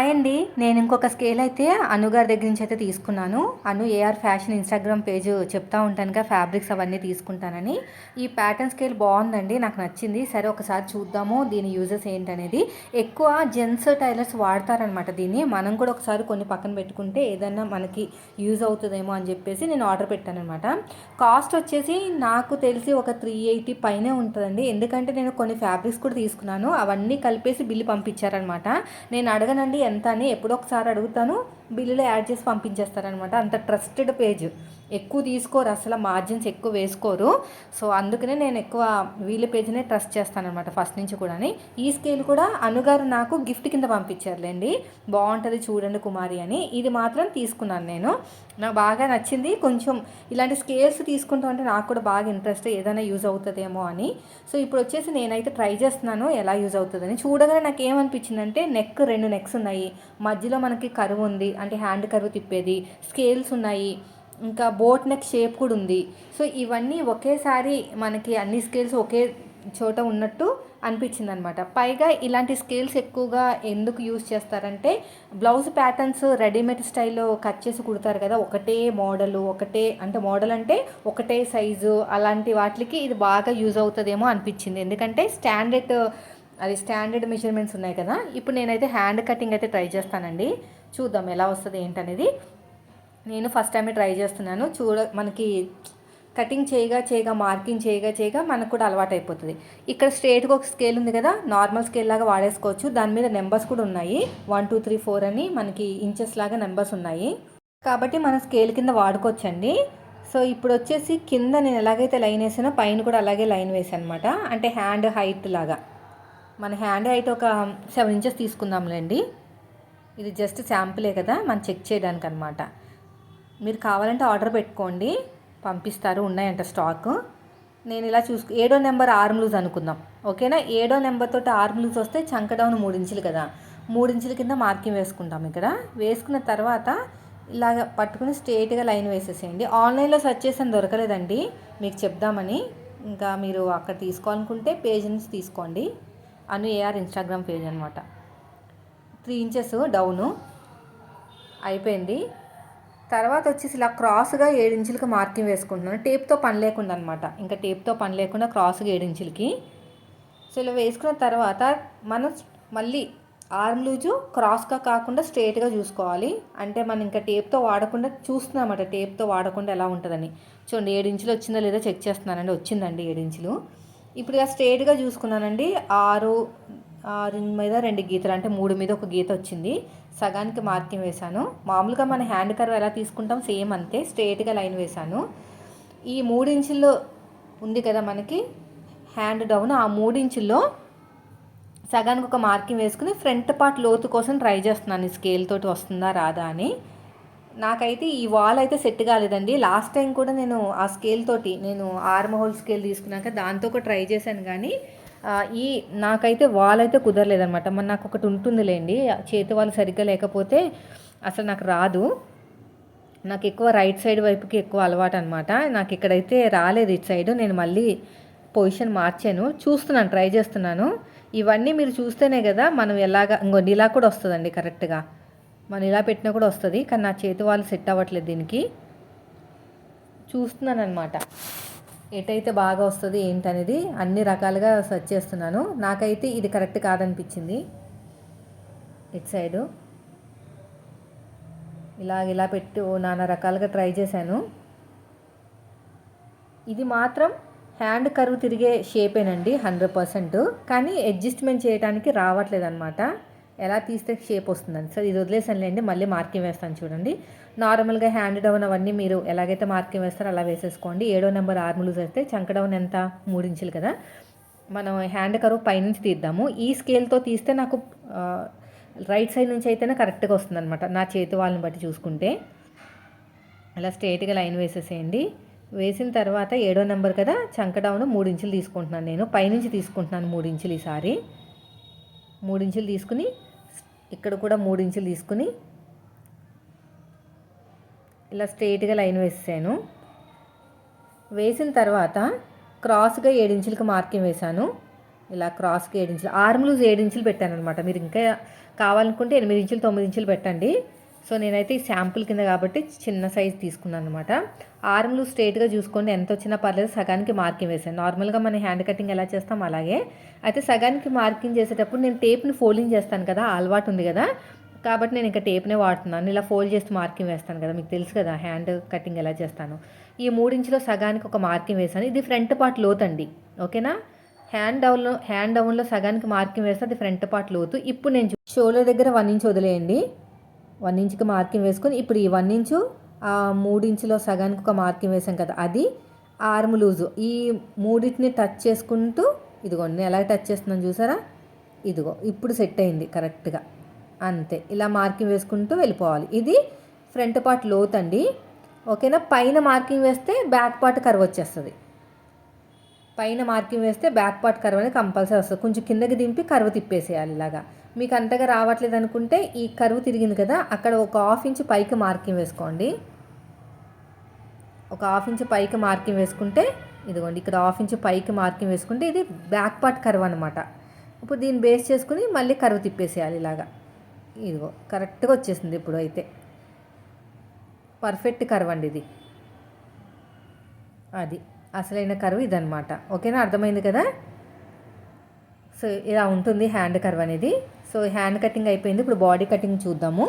Hi అండి నేను ఇంకొక స్కేల్ అయితే అనుగారి దగ్గర నుంచి అయితే తీసుకున్నాను. Anu AR fashion Instagram page చెప్తా ఉంటానుగా ఫ్యాబ్రిక్స్ అవన్నీ తీసుకుంటానని. ఈ ప్యాటర్న్ స్కేల్ బాగుందండి నాకు నచ్చింది. సరే ఒకసారి చూద్దాము దీని యూజెస్ ఏంటనేది. ఎక్కువ జెంట్స్ టైలర్స్ వాడతారనమాట దీన్ని. మనం కూడా ఒకసారి కొన్ని పక్కన పెట్టుకుంటే ఏదైనా మనకి యూజ్ అవుతుందేమో అని చెప్పేసి నేను ఆర్డర్ పెట్టాను అనమాట కాస్ట్ వచ్చేసి నాకు తెలిసి ఒక త్రీ ఎయిటీ పైనే ఉంటుందండి. ఎందుకంటే నేను కొన్ని ఫ్యాబ్రిక్స్ కూడా తీసుకున్నాను. అవన్నీ కలిపేసి బిల్లు పంపించారనమాట. నేను అడగనండి ఎంత అని ఎప్పుడో ఒకసారి అడుగుతాను. బిల్లులో యాడ్ చేసి పంపించేస్తారనమాట అంత ట్రస్టెడ్ పేజ్ ఎక్కువ తీసుకోరు అసలు మార్జిన్స్ ఎక్కువ వేసుకోరు. సో అందుకనే నేను ఎక్కువ వీళ్ళ పేజీనే ట్రస్ట్ చేస్తాను అనమాట ఫస్ట్ నుంచి కూడా ఈ స్కేల్ కూడా అనుగారు నాకు గిఫ్ట్ కింద పంపించారులేండి. బాగుంటుంది చూడండి కుమారి అని. ఇది మాత్రం తీసుకున్నాను నేను. నాకు బాగా నచ్చింది. కొంచెం ఇలాంటి స్కేల్స్ తీసుకుంటూ అంటే నాకు కూడా బాగా ఇంట్రెస్ట్ ఏదైనా యూజ్ అవుతుందేమో అని. సో ఇప్పుడు వచ్చేసి నేనైతే ట్రై చేస్తున్నాను ఎలా యూజ్ అవుతుందని. చూడగానే నాకు ఏమనిపించిందంటే నెక్ రెండు నెక్స్ ఉన్నాయి. మధ్యలో మనకి కరువు ఉంది. అంటే హ్యాండ్ కరువు తిప్పేది. స్కేల్స్ ఉన్నాయి. ఇంకా బోట్ నెక్ షేప్ కూడా ఉంది. సో ఇవన్నీ ఒకేసారి మనకి అన్ని స్కేల్స్ ఒకే చోట ఉన్నట్టు అనిపించింది అనమాట పైగా ఇలాంటి స్కేల్స్ ఎక్కువగా ఎందుకు యూజ్ చేస్తారంటే బ్లౌజ్ ప్యాటర్న్స్ రెడీమేడ్ స్టైల్లో కట్ చేసి కుడతారు కదా ఒకటే మోడల్ ఒకటే అంటే మోడల్ అంటే ఒకటే సైజు అలాంటి వాటికి ఇది బాగా యూజ్ అవుతుందేమో అనిపించింది. ఎందుకంటే స్టాండర్డ్ అది స్టాండర్డ్ మెజర్మెంట్స్ ఉన్నాయి కదా. ఇప్పుడు నేనైతే హ్యాండ్ కటింగ్ అయితే ట్రై చేస్తానండి. చూద్దాం ఎలా వస్తుంది ఏంటనేది. నేను ఫస్ట్ టైమే ట్రై చేస్తున్నాను. చూడ మనకి కటింగ్ చేయగా చేయగా మార్కింగ్ చేయగా చేయగా మనకు కూడా అలవాటు అయిపోతుంది. ఇక్కడ స్ట్రేట్గా ఒక స్కేల్ ఉంది కదా నార్మల్ స్కేల్ లాగా వాడేసుకోవచ్చు. దాని మీద నెంబర్స్ కూడా ఉన్నాయి. వన్ టూ త్రీ ఫోర్ అని మనకి ఇంచెస్ లాగా నెంబర్స్ ఉన్నాయి. కాబట్టి మన స్కేల్ కింద వాడుకోవచ్చండి. సో ఇప్పుడు వచ్చేసి కింద నేను ఎలాగైతే లైన్ వేసానో పైన కూడా అలాగే లైన్ వేసాను అనమాట అంటే హ్యాండ్ హైట్ లాగా. మన హ్యాండ్ హైట్ ఒక సెవెన్ ఇంచెస్ తీసుకుందాంలేండి. ఇది జస్ట్ శాంపులే కదా మనం చెక్ చేయడానికి అనమాట మీరు కావాలంటే ఆర్డర్ పెట్టుకోండి. పంపిస్తారు ఉన్నాయంట స్టాక్ నేను ఇలా చూసుకు ఏడో నెంబర్ ఆర్మ్ లూజ్ అనుకుందాం. ఓకేనా? ఏడో నెంబర్ తోటి ఆర్మ్ లూజ్ వస్తే చంక డౌన్ మూడు ఇంచులు కదా. మూడు ఇంచుల కింద మార్కింగ్ వేసుకుంటాం ఇక్కడ. వేసుకున్న తర్వాత ఇలాగ పట్టుకుని స్ట్రేట్గా లైన్ వేసేసేయండి. ఆన్లైన్లో సెర్చ్ చేసాను దొరకలేదండి. మీకు చెప్దామని. ఇంకా మీరు అక్కడ తీసుకోవాలనుకుంటే పేజ్ నుంచి తీసుకోండి. అను ఏఆర్ ఇన్స్టాగ్రామ్ పేజ్ అనమాట త్రీ ఇంచెస్ డౌను అయిపోయింది. తర్వాత వచ్చేసి ఇలా క్రాస్గా ఏడించులకి మార్కింగ్ వేసుకుంటున్నాను. టేప్తో పని లేకుండా అనమాట ఇంకా టేప్తో పని లేకుండా క్రాస్గా ఏడించులకి సో ఇలా వేసుకున్న తర్వాత మనం మళ్ళీ ఆర్మ్ లూజు క్రాస్గా కాకుండా స్ట్రేట్గా చూసుకోవాలి. అంటే మనం ఇంకా టేప్తో వాడకుండా చూస్తున్నామట టేప్తో వాడకుండా ఎలా ఉంటుందని. చూడండి ఏడించులు వచ్చిందా లేదా చెక్ చేస్తున్నానండి. వచ్చిందండి ఏడించులు ఇప్పుడు ఇక స్ట్రేట్గా చూసుకున్నానండి. ఆరు రెండు మీద రెండు గీతలు అంటే మూడు మీద ఒక గీత వచ్చింది. సగానికి మార్కింగ్ వేశాను. మామూలుగా మన హ్యాండ్ కర్వ్ ఎలా తీసుకుంటాం సేమ్ అంతే స్ట్రేట్గా లైన్ వేశాను. ఈ మూడు ఇంచుల్లో ఉంది కదా మనకి హ్యాండ్ డౌన్. ఆ మూడు ఇంచుల్లో సగానికి ఒక మార్కింగ్ వేసుకుని ఫ్రంట్ పార్ట్ లోతు కోసం ట్రై చేస్తున్నాను. ఈ స్కేల్ తోటి వస్తుందా రాదా అని. నాకైతే ఈ వాల్ అయితే సెట్ కాలేదండి. లాస్ట్ టైం కూడా నేను ఆ స్కేల్ తోటి నేను ఆర్మ్ హోల్ స్కేల్ తీసుకున్నాక దాంతో కూడా ట్రై చేశాను కానీ ఈ నాకైతే వాల్ అయితే కుదరలేదనమాట మరి నాకు ఒకటి ఉంటుందిలేండి. చేతి వాళ్ళు సరిగ్గా లేకపోతే అసలు నాకు రాదు. నాకు ఎక్కువ రైట్ సైడ్ వైపుకి ఎక్కువ అలవాటు అనమాట నాకు ఇక్కడైతే రాలేదు ఇటు సైడ్. నేను మళ్ళీ పొజిషన్ మార్చాను. చూస్తున్నాను ట్రై చేస్తున్నాను. ఇవన్నీ మీరు చూస్తేనే కదా మనం ఎలాగా ఇంకో ఇలా కూడా వస్తుందండి కరెక్ట్గా. మనం ఇలా పెట్టినా కూడా వస్తుంది. కానీ నా చేతి వాళ్ళు సెట్ అవ్వట్లేదు దీనికి. చూస్తున్నాను అనమాట ఎటైతే బాగా వస్తుంది ఏంటనేది అన్ని రకాలుగా సెర్చ్ చేస్తున్నాను. నాకైతే ఇది కరెక్ట్ కాదనిపించింది. ఇటు సైడు. ఇలా ఇలా పెట్టి నానా రకాలుగా ట్రై చేశాను. ఇది మాత్రం హ్యాండ్ కరువు తిరిగే షేపేనండి హండ్రెడ్ పర్సెంట్. కానీ అడ్జస్ట్మెంట్ చేయడానికి రావట్లేదు అనమాట ఎలా తీస్తే షేప్ వస్తుందండి? సరే ఇది వదిలేసానులేండి మళ్ళీ మార్కింగ్ వేస్తాను చూడండి. నార్మల్గా హ్యాండ్ డౌన్ అవన్నీ మీరు ఎలాగైతే మార్కింగ్ వేస్తారో అలా వేసేసుకోండి. ఏడో నెంబర్ ఆర్ములు వేస్తే చంక డౌన్ ఎంత? మూడించులు కదా. మనం హ్యాండ్ కరువు పైనుంచి తీద్దాము. ఈ స్కేల్తో తీస్తే నాకు రైట్ సైడ్ నుంచి అయితేనే కరెక్ట్గా వస్తుందన్నమాట. నా చేతి వాళ్ళని బట్టి చూసుకుంటే. అలా స్ట్రేట్గా లైన్ వేసేసేయండి. వేసిన తర్వాత ఏడో నెంబర్ కదా చంక డౌన్ మూడు ఇంచులు తీసుకుంటున్నాను నేను. పైనుంచి తీసుకుంటున్నాను మూడు ఇంచులు ఈసారి. మూడు ఇంచులు తీసుకుని ఇక్కడ కూడా మూడు ఇంచులు తీసుకుని ఇలా స్ట్రెయిట్గా లైన్ వేసాను. వేసిన తర్వాత క్రాస్గా ఏడించులకు మార్కింగ్ వేశాను ఇలా క్రాస్కి ఏడించులు ఇంచులు ఆర్మ్ లూజ్ ఏడు ఇంచులు పెట్టాను అనమాట మీరు ఇంకా కావాలనుకుంటే ఎనిమిది ఇంచులు తొమ్మిది ఇంచులు పెట్టండి. సో నేనైతే ఈ శాంపుల్ కింద కాబట్టి చిన్న సైజ్ తీసుకున్నాను అనమాట ఆర్మ్లు స్ట్రైట్గా చూసుకోండి ఎంత వచ్చినా పర్లేదు సగానికి మార్కింగ్ వేసాను నార్మల్గా మన హ్యాండ్ కటింగ్ ఎలా చేస్తాం అలాగే. అయితే సగానికి మార్కింగ్ చేసేటప్పుడు నేను టేప్ని ఫోల్డింగ్ చేస్తాను కదా అలవాటు ఉంది కదా. కాబట్టి నేను ఇంకా టేప్నే వాడుతున్నాను. ఇలా ఫోల్డ్ చేసి మార్కింగ్ వేస్తాను కదా మీకు తెలుసు కదా హ్యాండ్ కటింగ్ ఎలా చేస్తాను. ఈ మూడించిలో సగానికి ఒక మార్కింగ్ వేసాను ఇది ఫ్రంట్ పార్ట్ లోతండి ఓకేనా? హ్యాండ్ డౌన్లో హ్యాండ్ డౌన్లో సగానికి మార్కింగ్ వేస్తే అది ఫ్రంట్ పార్ట్ లోతు. ఇప్పుడు నేను షోలో దగ్గర వన్ ఇంచ్ వదిలేయండి. వన్ ఇంచుకి మార్కింగ్ వేసుకొని ఇప్పుడు ఈ వన్ ఇంచు ఆ మూడు ఇంచులో సగానికి ఒక మార్కింగ్ వేసాం కదా అది ఆర్మ్ లూజు. ఈ మూడింటిని టచ్ చేసుకుంటూ ఇదిగో నేను ఎలా టచ్ చేస్తున్నాను చూసారా? ఇదిగో ఇప్పుడు సెట్ అయింది కరెక్ట్గా. అంతే ఇలా మార్కింగ్ వేసుకుంటూ వెళ్ళిపోవాలి. ఇది ఫ్రంట్ పార్ట్ లోత్ అండి. ఓకేనా? పైన మార్కింగ్ వేస్తే బ్యాక్ పార్ట్ కర్వ్ వచ్చేస్తుంది. పైన మార్కింగ్ వేస్తే బ్యాక్ పార్ట్ కర్వ్ అనేది కంపల్సరీ వస్తుంది. కొంచెం కిందకి దింపి కర్వ్ తిప్పేసేయాలి ఇలాగా. మీకు అంతగా రావట్లేదు అనుకుంటే ఈ కరువు తిరిగింది కదా అక్కడ ఒక హాఫ్ ఇంచ్ పైకి మార్కింగ్ వేసుకోండి. ఒక హాఫ్ ఇంచ్ పైకి మార్కింగ్ వేసుకుంటే ఇదిగోండి ఇక్కడ హాఫ్ ఇంచ్ పైకి మార్కింగ్ వేసుకుంటే ఇది బ్యాక్ పార్ట్ కరువు అనమాట ఇప్పుడు దీన్ని బేస్ చేసుకుని మళ్ళీ కరువు తిప్పేసేయాలి ఇలాగా. ఇదిగో కరెక్ట్గా వచ్చేసింది ఇప్పుడు అయితే. పర్ఫెక్ట్ కరువు అండి ఇది. అది అసలైన కరువు ఇదనమాట ఓకేనా? అర్థమైంది కదా? సో ఇలా ఉంటుంది హ్యాండ్ కర్వ్ అనేది. సో హ్యాండ్ కటింగ్ అయిపోయింది. ఇప్పుడు బాడీ కటింగ్ చూద్దాము.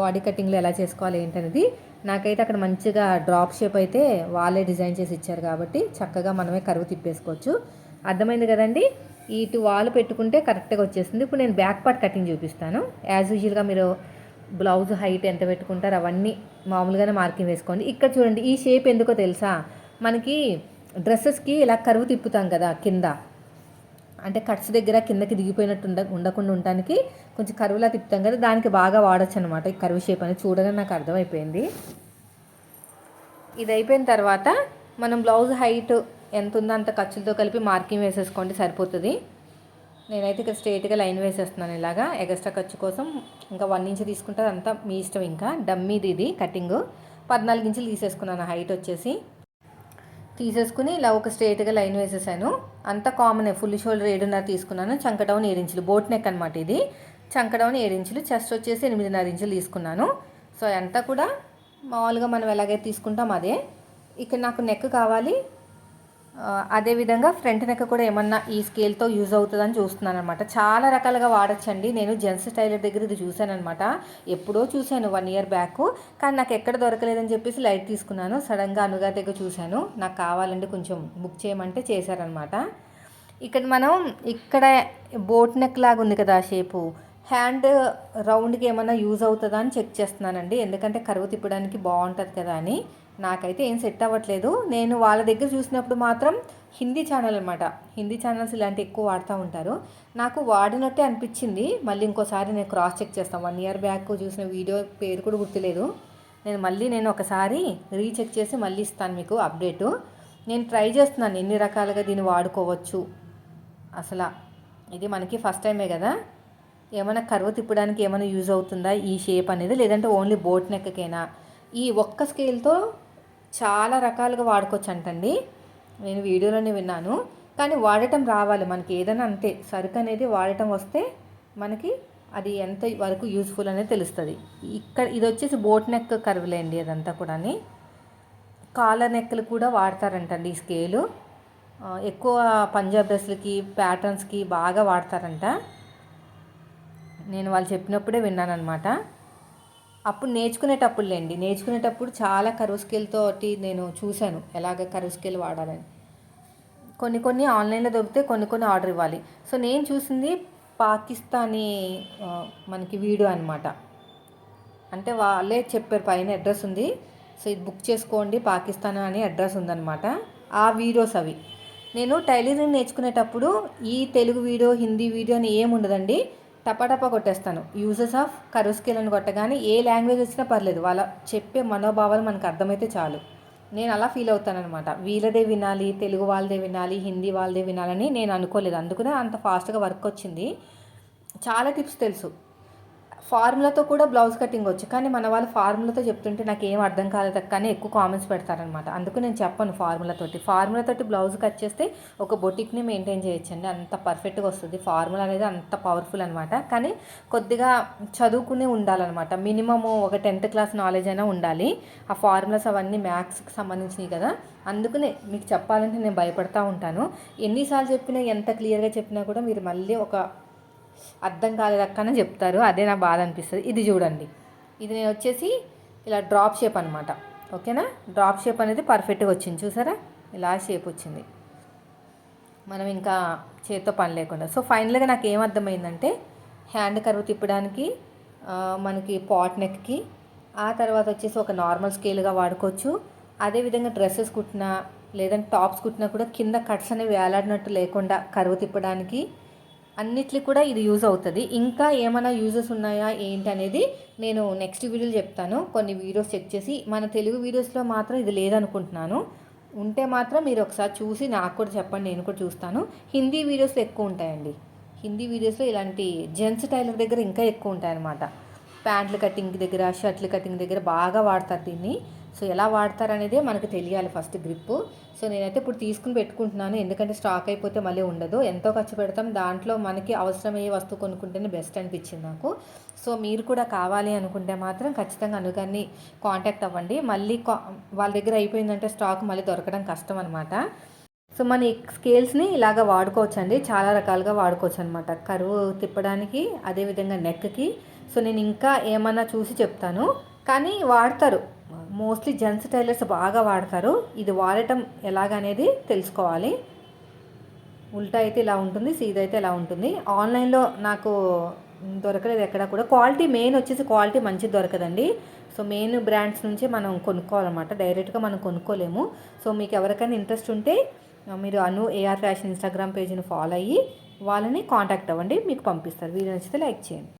బాడీ కటింగ్లో ఎలా చేసుకోవాలి ఏంటనేది. నాకైతే అక్కడ మంచిగా డ్రాప్ షేప్ అయితే వాళ్ళే డిజైన్ చేసి ఇచ్చారు కాబట్టి చక్కగా మనమే కరువు తిప్పేసుకోవచ్చు. అర్థమైంది కదండి? ఇటు వాల్ పెట్టుకుంటే కరెక్ట్గా వచ్చేస్తుంది. ఇప్పుడు నేను బ్యాక్ పార్ట్ కటింగ్ చూపిస్తాను. యాజ్ యూజువల్గా మీరు బ్లౌజ్ హైట్ ఎంత పెట్టుకుంటారు అవన్నీ మామూలుగానే మార్కింగ్ వేసుకోండి. ఇక్కడ చూడండి ఈ షేప్ ఎందుకో తెలుసా? మనకి డ్రెస్సెస్కి ఇలా కరువు తిప్పుతాం కదా కింద. అంటే కట్స్ దగ్గర కిందకి దిగిపోయినట్టు ఉండ ఉండకుండా ఉండటానికి కొంచెం కరువులా తిప్పుతాం కదా దానికి బాగా వాడచ్చు అనమాట ఈ కరువు షేప్ అనేది చూడగానే నాకు అర్థమైపోయింది. ఇది అయిపోయిన తర్వాత మనం బ్లౌజ్ హైట్ ఎంత ఉందో అంత ఖర్చులతో కలిపి మార్కింగ్ వేసేసుకోండి సరిపోతుంది. నేనైతే ఇక్కడ స్ట్రేట్గా లైన్ వేసేస్తున్నాను ఇలాగా. ఎగస్ట్రా ఖర్చు కోసం ఇంకా వన్ ఇంచ్ తీసుకుంటే అంతా మీ ఇష్టం ఇంకా. డమ్మీది ఇది కటింగ్. పద్నాలుగు ఇంచులు తీసేసుకున్నాను హైట్ వచ్చేసి. తీసేసుకుని ఇలా ఒక స్ట్రైట్గా లైన్ వేసేసాను. అంత కామన్ ఫుల్ షోల్డర్ ఏడున్నర తీసుకున్నాను. చంక డౌన్ బోట్ నెక్ అనమాట ఇది. చంక డౌన్ చెస్ట్ వచ్చేసి ఎనిమిదిన్నర ఇంచులు తీసుకున్నాను. సో అంతా కూడా మామూలుగా మనం ఎలాగైతే తీసుకుంటాం అదే. ఇక్కడ నాకు నెక్ కావాలి. అదేవిధంగా ఫ్రంట్ నెక్ కూడా ఏమన్నా ఈ స్కేల్తో యూజ్ అవుతుందని చూస్తున్నాను అనమాట చాలా రకాలుగా వాడచ్చండి. నేను జెంట్స్ టైలర్ దగ్గర ఇది చూశాను అనమాట ఎప్పుడో చూశాను వన్ ఇయర్ బ్యాక్ కానీ నాకు ఎక్కడ దొరకలేదని చెప్పేసి లైట్ తీసుకున్నాను. సడన్గా అనుగా దగ్గర చూశాను. నాకు కావాలండి కొంచెం బుక్ చేయమంటే చేశారనమాట ఇక్కడ మనం ఇక్కడ బోట్ నెక్ లాగా ఉంది కదా షేపు హ్యాండ్ రౌండ్కి ఏమైనా యూజ్ అవుతుందా అని చెక్ చేస్తున్నానండి. ఎందుకంటే కరువు తిప్పడానికి బాగుంటుంది కదా అని. నాకైతే ఏం సెట్ అవ్వట్లేదు. నేను వాళ్ళ దగ్గర చూసినప్పుడు మాత్రం హిందీ ఛానల్ అనమాట హిందీ ఛానల్స్ ఇలాంటి ఎక్కువ వాడుతూ ఉంటారు. నాకు వాడినట్టే అనిపించింది. మళ్ళీ ఇంకోసారి నేను క్రాస్ చెక్ చేస్తాను వన్ ఇయర్ బ్యాక్ చూసిన వీడియో పేరు కూడా గుర్తులేదు. నేను మళ్ళీ నేను ఒకసారి రీచెక్ చేసి మళ్ళీ ఇస్తాను మీకు అప్డేటు. నేను ట్రై చేస్తున్నాను ఎన్ని రకాలుగా దీన్ని వాడుకోవచ్చు. అసలు ఇది మనకి ఫస్ట్ టైమే కదా. ఏమైనా కరువు తిప్పడానికి ఏమైనా యూజ్ అవుతుందా ఈ షేప్ అనేది? లేదంటే ఓన్లీ బోట్ నెక్కకైనా? ఈ ఒక్క స్కేల్తో చాలా రకాలుగా వాడుకోవచ్చు అంటండి నేను వీడియోలోనే విన్నాను. కానీ వాడటం రావాలి మనకి ఏదైనా అంతే. సరుకు అనేది వాడటం వస్తే మనకి అది ఎంత వరకు యూజ్ఫుల్ అనేది తెలుస్తుంది. ఇక్కడ ఇది వచ్చేసి బోట్ నెక్ కరువులేండి అదంతా కూడా కాలర్ నెక్కలు కూడా వాడతారంటండి ఈ స్కేలు. ఎక్కువ పంజాబ్ డ్రెస్లకి ప్యాటర్న్స్కి బాగా వాడతారంట. నేను వాళ్ళు చెప్పినప్పుడే విన్నానమాట అప్పుడు నేర్చుకునేటప్పుడు లేండి. నేర్చుకునేటప్పుడు చాలా కరువు స్కేల్ నేను చూశాను. ఎలాగ కరువు స్కేల్ వాడాలని. కొన్ని కొన్ని ఆన్లైన్లో దొరికితే కొన్ని కొన్ని ఆర్డర్ ఇవ్వాలి. సో నేను చూసింది పాకిస్తానీ మనకి వీడియో అనమాట అంటే వాళ్ళే చెప్పారు పైన అడ్రస్ ఉంది. సో ఇది బుక్ చేసుకోండి. పాకిస్తాన్ అని అడ్రస్ ఉందన్నమాట. ఆ వీడియోస్ అవి. నేను టైలరింగ్ నేర్చుకునేటప్పుడు ఈ తెలుగు వీడియో హిందీ వీడియో అని ఏమి ఉండదండి. టపాటపా కొట్టేస్తాను. యూజెస్ ఆఫ్ కరువు అని కొట్టగానే ఏ లాంగ్వేజ్ వచ్చినా పర్లేదు. వాళ్ళ చెప్పే మనోభావాలు మనకు అర్థమైతే చాలు. నేను అలా ఫీల్ అవుతానమాట వీళ్ళదే వినాలి తెలుగు వాళ్ళదే వినాలి హిందీ వాళ్ళదే వినాలని నేను అనుకోలేదు. అందుకనే అంత ఫాస్ట్గా వర్క్ వచ్చింది. చాలా టిప్స్ తెలుసు. ఫార్ములాతో కూడా బ్లౌజ్ కటింగ్ వచ్చు కానీ మన వాళ్ళు ఫార్ములాతో చెప్తుంటే నాకు ఏం అర్థం కాలేదు కానీ ఎక్కువ కామెంట్స్ పెడతారనమాట అందుకు నేను చెప్పను ఫార్ములాతోటి. ఫార్ములాతోటి బ్లౌజ్ కట్ చేస్తే ఒక బొటిక్ని మెయింటైన్ చేయొచ్చండి. అంత పర్ఫెక్ట్గా వస్తుంది. ఫార్ములా అనేది అంత పవర్ఫుల్ అనమాట కానీ కొద్దిగా చదువుకునే ఉండాలన్నమాట. మినిమము ఒక టెన్త్ క్లాస్ నాలెడ్జ్ అయినా ఉండాలి. ఆ ఫార్ములాస్ అవన్నీ మ్యాథ్స్కి సంబంధించినవి కదా. అందుకనే మీకు చెప్పాలంటే నేను భయపడతా ఉంటాను. ఎన్నిసార్లు చెప్పినా ఎంత క్లియర్గా చెప్పినా కూడా మీరు మళ్ళీ ఒక అర్థం కాలేదక్కనే చెప్తారు. అదే నా బాధ అనిపిస్తుంది. ఇది చూడండి. ఇది నేను వచ్చేసి ఇలా డ్రాప్ షేప్ అనమాట ఓకేనా? డ్రాప్ షేప్ అనేది పర్ఫెక్ట్గా వచ్చింది. చూసారా? ఇలా షేప్ వచ్చింది. మనం ఇంకా చేతితో పని లేకుండా. సో ఫైనల్గా నాకు ఏం అర్థమైందంటే హ్యాండ్ కర్వ్ తిప్పడానికి మనకి పాట్ నెక్కి ఆ తర్వాత వచ్చేసి ఒక నార్మల్ స్కేల్గా వాడుకోవచ్చు. అదేవిధంగా డ్రెస్సెస్ కుట్టినా లేదంటే టాప్స్ కుట్టినా కూడా కింద కట్స్ అనేవి వేలాడినట్టు లేకుండా కరువు తిప్పడానికి అన్నిటికి కూడా ఇది యూజ్ అవుతుంది. ఇంకా ఏమైనా యూజెస్ ఉన్నాయా ఏంటి అనేది నేను నెక్స్ట్ వీడియోలో చెప్తాను. కొన్ని వీడియోస్ చెక్ చేసి మన తెలుగు వీడియోస్లో మాత్రం ఇది లేదనుకుంటున్నాను. ఉంటే మాత్రం మీరు ఒకసారి చూసి నాకు కూడా చెప్పండి నేను కూడా చూస్తాను. హిందీ వీడియోస్లో ఎక్కువ ఉంటాయండి. హిందీ వీడియోస్లో ఇలాంటి జెంట్స్ టైలర్ దగ్గర ఇంకా ఎక్కువ ఉంటాయన్నమాట. ప్యాంట్లు కటింగ్ దగ్గర షర్ట్లు కటింగ్ దగ్గర బాగా వాడతారు దీన్ని. సో ఎలా వాడతారనేదే మనకు తెలియాలి ఫస్ట్ గ్రిప్పు సో నేనైతే ఇప్పుడు తీసుకుని పెట్టుకుంటున్నాను. ఎందుకంటే స్టాక్ అయిపోతే మళ్ళీ ఉండదు. ఎంతో ఖర్చు పెడతాం. దాంట్లో మనకి అవసరమయ్యే వస్తువు కొనుక్కుంటేనే బెస్ట్ అనిపించింది నాకు. సో మీరు కూడా కావాలి అనుకుంటే మాత్రం ఖచ్చితంగా అనుగాన్ని కాంటాక్ట్ అవ్వండి. మళ్ళీ కా- వాళ్ళ దగ్గర అయిపోయిందంటే స్టాక్ మళ్ళీ దొరకడం కష్టం అనమాట సో మన ఈ స్కేల్స్ని ఇలాగ వాడుకోవచ్చు అండి చాలా రకాలుగా వాడుకోవచ్చు అనమాట కరువు తిప్పడానికి అదేవిధంగా నెక్కి. సో నేను ఇంకా ఏమన్నా చూసి చెప్తాను. కానీ వాడతారు. మోస్ట్లీ జెంట్స్ టైలర్స్ బాగా వాడతారు. ఇది వాడటం ఎలాగనేది తెలుసుకోవాలి. ఉల్టా అయితే ఇలా ఉంటుంది సీదా అయితే ఇలా ఉంటుంది. ఆన్లైన్లో నాకు దొరకలేదు ఎక్కడ కూడా. క్వాలిటీ మెయిన్ వచ్చేసి క్వాలిటీ మంచిది దొరకదండి. సో మెయిన్ బ్రాండ్స్ నుంచి మనం కొనుక్కోవాలన్నమాట. డైరెక్ట్గా మనం కొనుక్కోలేము. సో మీకు ఎవరికైనా ఇంట్రెస్ట్ ఉంటే మీరు అను ఏఆర్ ఫ్యాషన్ ఇన్స్టాగ్రామ్ పేజ్ని ఫాలో అయ్యి వాళ్ళని కాంటాక్ట్ అవ్వండి. మీకు పంపిస్తారు. వీడియో నచ్చితే లైక్ చేయండి.